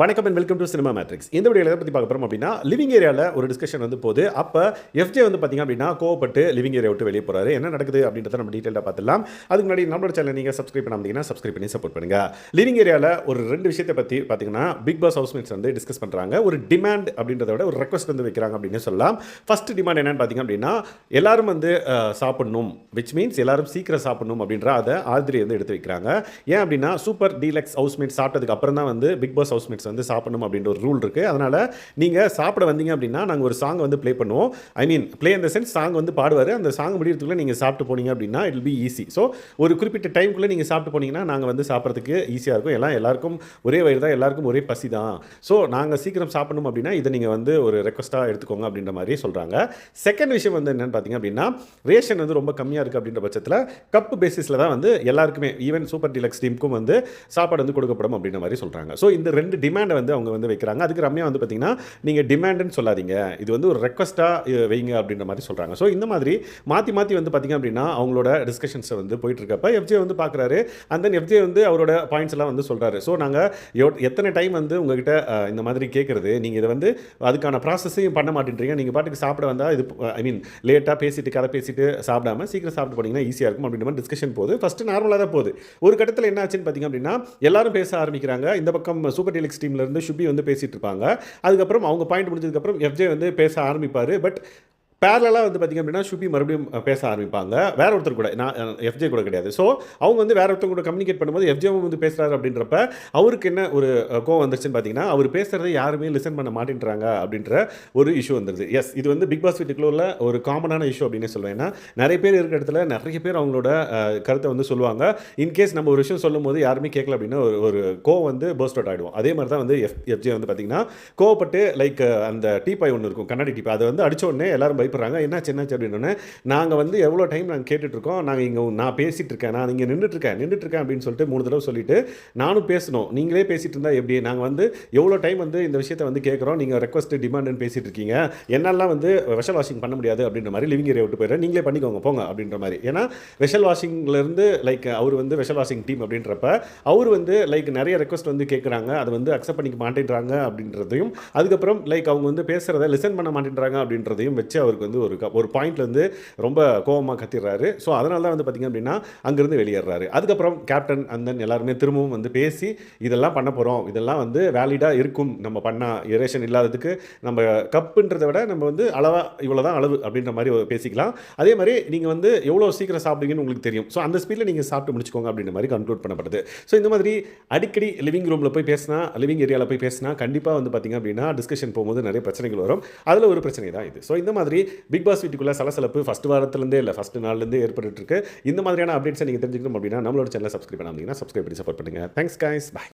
வணக்கம் and welcome to cinema matrix இந்த வீடியோவில் எதை பற்றி பார்க்க போகிறோம் அப்படின்னா லிவிங் ஏரியாவில் ஒரு டிஸ்கஷன் வந்து போது அப்போ எஃப்ஜே வந்து பார்த்திங்க அப்படின்னா கோவப்பட்டு லிவிங் ஏரியா விட்டு வெளியே போகிறாரு என்ன நடக்குது அப்படின்றத நம்ம டீட்டெயிலாக பார்த்துலாம் அதுக்கு முன்னாடி நம்மளோட சேனல் நீங்கள் சப்ஸ்கிரைப் பண்ணாமீங்கன்னா சப்ஸ்கிரைப் பண்ணி சப்போர்ட் பண்ணுங்கள் லிவிங் ஏரியாவில் ஒரு ரெண்டு விஷயத்தை பற்றி பார்த்தீங்கன்னா பிக் பாஸ் ஹவுஸ்மேட்ஸ் வந்து டிஸ்கஸ் பண்ணுறாங்க ஒரு டிமாண்ட் அப்படின்றத விட ஒரு ரெக்வஸ்ட் வந்து வைக்கிறாங்க அப்படின்னு சொல்லலாம். ஃபஸ்ட் டிமாண்ட் என்னன்னு பார்த்தீங்க அப்படின்னா எல்லாரும் வந்து சாப்பிடணும். விச் மீன்ஸ் எல்லாரும் சீக்கிரம் சாப்பிடணும் அப்படின்ற அதை ஆதிரி வந்து எடுத்து வைக்கிறாங்க. ஏன் அப்படின்னா சூப்பர் டீலக்ஸ் ஹவுஸ்மேட் சாப்பிட்டதுக்கு அப்புறம் தான் வந்து பிக் பாஸ் ஹவுஸ்மேட்ஸ் வந்து சாப்பிடணும் அப்படின்ற ஒரு ரூல் இருக்குது அதனால் நீங்கள் சாப்பிட வந்தீங்க அப்படின்னா நாங்கள் ஒரு சாங் வந்து ப்ளே பண்ணுவோம். ஐ மீன் ப்ளே இந்த சென்ஸ் சாங் வந்து பாடுவார். அந்த சாங் முடியறதுக்குள்ளே நீங்கள் சாப்பிட்டு போனீங்க அப்படின்னா இட் பி ஈஸி ஸோ ஒரு குறிப்பிட்ட டைம்குள்ளே நீங்கள் சாப்பிட்டு போனீங்கன்னா நாங்கள் வந்து சாப்பிட்றதுக்கு ஈஸியாக இருக்கும். எல்லாம் எல்லாருக்கும் ஒரே வயிறு தான் எல்லாருக்கும் ஒரே பசி தான். ஸோ நாங்கள் சீக்கிரம் சாப்பிடணும் அப்படின்னா இதை நீங்கள் வந்து ஒரு ரெக்வஸ்ட்டாக எடுத்துக்கோங்க அப்படின்ற மாதிரி சொல்கிறாங்க செகண்ட் விஷயம் வந்து என்னென்னு பார்த்தீங்க அப்படின்னா ரேஷன் வந்து ரொம்ப கம்மியாக இருக்குது அப்படின்ற பட்சத்தில் கப்பு பேசிஸில் தான் வந்து எல்லாருக்குமே ஈவன் சூப்பர் டிலக்ஸ் டீமுக்கும் வந்து சாப்பாடு வந்து கொடுக்கப்படும் அப்படின்ற மாதிரி சொல்கிறாங்க ஸோ இந்த ரெண்டு டிமாண்ட் வந்து அவங்க வந்து வைக்கிறாங்க. அதுக்கு ரம்யா வந்து பார்த்தீங்கன்னா நீங்கள் டிமாண்டுன்னு சொல்லாதீங்க. இது வந்து ஒரு ரெக்வஸ்ட்டாக வைங்க அப்படின்ற மாதிரி சொல்கிறாங்க ஸோ இந்த மாதிரி மாற்றி மாற்றி வந்து பார்த்திங்க அப்படின்னா அவங்களோட டிஸ்கஷன்ஸை வந்து போயிட்டு இருக்கப்ப எஃப்ஜே வந்து பார்க்குறாரு அண்ட் தென் எஃப்ஜே வந்து அவரோட பாயிண்ட்ஸ் எல்லாம் வந்து சொல்கிறாரு ஸோ நாங்கள் எத்தனை டைம் வந்து உங்ககிட்ட இந்த மாதிரி கேட்குறது நீங்கள் இதை வந்து அதுக்கான ப்ராசஸையும் பண்ண மாட்டேன்றீங்க. நீங்கள் பாட்டுக்கு சாப்பிட வந்தால் இது ஐ மீன் லேட்டாக பேசிட்டு கதை பேசிட்டு சாப்பிடாம சீக்கிரம் சாப்பிட்டு போனீங்கன்னா ஈஸியாக இருக்கும் அப்படின்ற மாதிரி டிஸ்கஷன் போகுது. ஃபஸ்ட்டு நார்மலாக தான் போகுது. ஒரு கட்டத்தில் என்ன ஆச்சுன்னு பார்த்தீங்க அப்படின்னா எல்லாரும் பேச ஆரம்பிக்கிறாங்க. இந்த பக்கம் சூப்பர் டெலிக்ஸ் டீம்லேருந்து ஷுபி வந்து பேசிட்டு இருப்பாங்க. அதுக்கப்புறம் அவங்க பாயிண்ட் முடிஞ்சதுக்கப்புறம் எஃப்ஜே வந்து பேச ஆரம்பிப்பார். பட் பேரலாக வந்து பார்த்திங்க அப்படின்னா ஷுபி மறுபடியும் பேச ஆரம்பிப்பாங்க. வேற ஒருத்தர் கூட நான் எஃப்ஜே கூட கிடையாது. ஸோ அவங்க வந்து வேற ஒருத்தர் கூட கம்யூனிகேட் பண்ணும்போது எஃப்ஜேவும் வந்து பேசுகிறாரு அப்படின்றப்ப அவருக்கு என்ன ஒரு கோவம் வந்துருச்சுன்னு பார்த்தீங்கன்னா அவர் பேசுகிறத யாருமே லிசன் பண்ண மாட்டேன்றாங்க அப்படின்ற ஒரு இஷ்யூ வந்துருது. எஸ் இது வந்து பிக் பாஸ் வீட்டுக்குள்ள உள்ள ஒரு காமனான இஷ்யூ அப்படின்னு சொல்லுவேன் ஏன்னா நிறைய பேர் இருக்கிற இடத்துல நிறைய பேர் அவங்களோட கருத்தை வந்து சொல்லுவாங்க. இன்கேஸ் நம்ம ஒரு விஷயம் சொல்லும் போது யாருமே கேட்கல அப்படின்னா ஒரு ஒரு கோவம் வந்து பர்ஸ்ட் அவுட் ஆகிடுவோம் அதே மாதிரி தான் வந்து எஃப் எஃப்ஜே வந்து பார்த்தீங்கன்னா கோவப்பட்டு லைக் அந்த டீப்பாய் ஒன்று இருக்கும் கண்ணாடி டீப்பாய் அதை வந்து அடித்த உடனே எல்லாரும் பயப்படுறாங்க. என்னாச்சு என்னாச்சு அப்படின்னோடனே நாங்கள் வந்து எவ்வளோ டைம் நாங்கள் கேட்டுட்ருக்கோம். நாங்கள் இங்கே நான் பேசிகிட்டு இருக்கேன் நான் இங்கே நின்றுட்டுருக்கேன் நின்றுட்டுருக்கேன் அப்படின்னு சொல்லிட்டு மூணு தடவை சொல்லிட்டு நானும் பேசணும். நீங்களே பேசிகிட்டு இருந்தால் எப்படி? நாங்கள் வந்து எவ்வளோ டைம் வந்து இந்த விஷயத்தை வந்து கேட்குறோம். நீங்கள் ரெக்வஸ்ட் டிமாண்டுன்னு பேசிகிட்டு இருக்கீங்க என்னெல்லாம் வந்து விஷல் வாஷிங் பண்ண முடியாது அப்படின்ற மாதிரி லிவிங் ஏரியா விட்டு போயிடுறேன். நீங்களே பண்ணிக்கோங்க போங்க அப்படின்ற மாதிரி. ஏன்னா விஷல் வாஷிங்லேருந்து லைக் அவர் வந்து விஷல் வாஷிங் டீம் அப்படின்றப்ப அவர் வந்து லைக் நிறைய ரெக்வஸ்ட் வந்து கேட்குறாங்க. அதை வந்து அக்செப்ட் பண்ணிக்க மாட்டேன்றாங்க அப்படின்றதையும் அதுக்கப்புறம் லைக் அவங்க வந்து பேசுகிறத லிசன் பண்ண மாட்டேன்றாங்க அப்படின்றதையும் வச்சு அவருக்கு வந்து ஒரு க- ஒரு பாயிண்ட்லருந்து ரொம்ப கோவமாக கத்திடுறாரு. ஸோ அதனால தான் வந்து பார்த்திங்க அப்படின்னா அங்கேருந்து வெளியேறாரு. அதுக்கப்புறம் கேப்டன் அந்த எல்லாருமே திரும்பவும் வந்து பேசி இதெல்லாம் பண்ண போகிறோம் இதெல்லாம் வந்து வேலிடாக இருக்கும். நம்ம பண்ணால் இரேஷன் இல்லாததுக்கு நம்ம கப்புன்றதை விட நம்ம வந்து அளவாக இவ்வளோ தான் அளவு அப்படின்ற மாதிரி பேசிக்கலாம். அதே மாதிரி நீங்கள் வந்து எவ்வளோ சீக்கிரம் சாப்பிடுவீங்கன்னு உங்களுக்கு தெரியும். ஸோ அந்த ஸ்பீடில் நீங்கள் சாப்பிட்டு முடிச்சுக்கோங்க அப்படின்ற மாதிரி கன்க்ளூட் பண்ணப்படுது. ஸோ இந்த மாதிரி அடிக்கடி லிவிங் ரூமில் போய் பேசினா லிவிங் ஏரியாவில் போய் பேசினா கண்டிப்பாக வந்து பார்த்திங்க அப்படின்னா டிஸ்கஷன் போகும்போது நிறைய பிரச்சனைகள் வரும். அதில் ஒரு பிரச்சனை தான் இது. ஸோ இந்த மாதிரி பிக் பாஸ் வீட்டுக்குள்ளே சலசலப்பு ஃபஸ்ட் வாரத்துலேருந்தே இல்லை ஃபஸ்ட் நாள்லேருந்தே ஏற்பட்டுருக்கு இருக்கு. இந்த மாதிரியான அப்டேட்ஸை நீங்கள் தெரிஞ்சுக்கணும் அப்படின்னா நம்மளோட சேனலை சப்ஸ்கிரைப் பண்ணாமல் சப்ஸ்கிரைப் பண்ணி சப்போர்ட் பண்ணுங்கள் தேங்க்ஸ் காய்ஸ் பாய்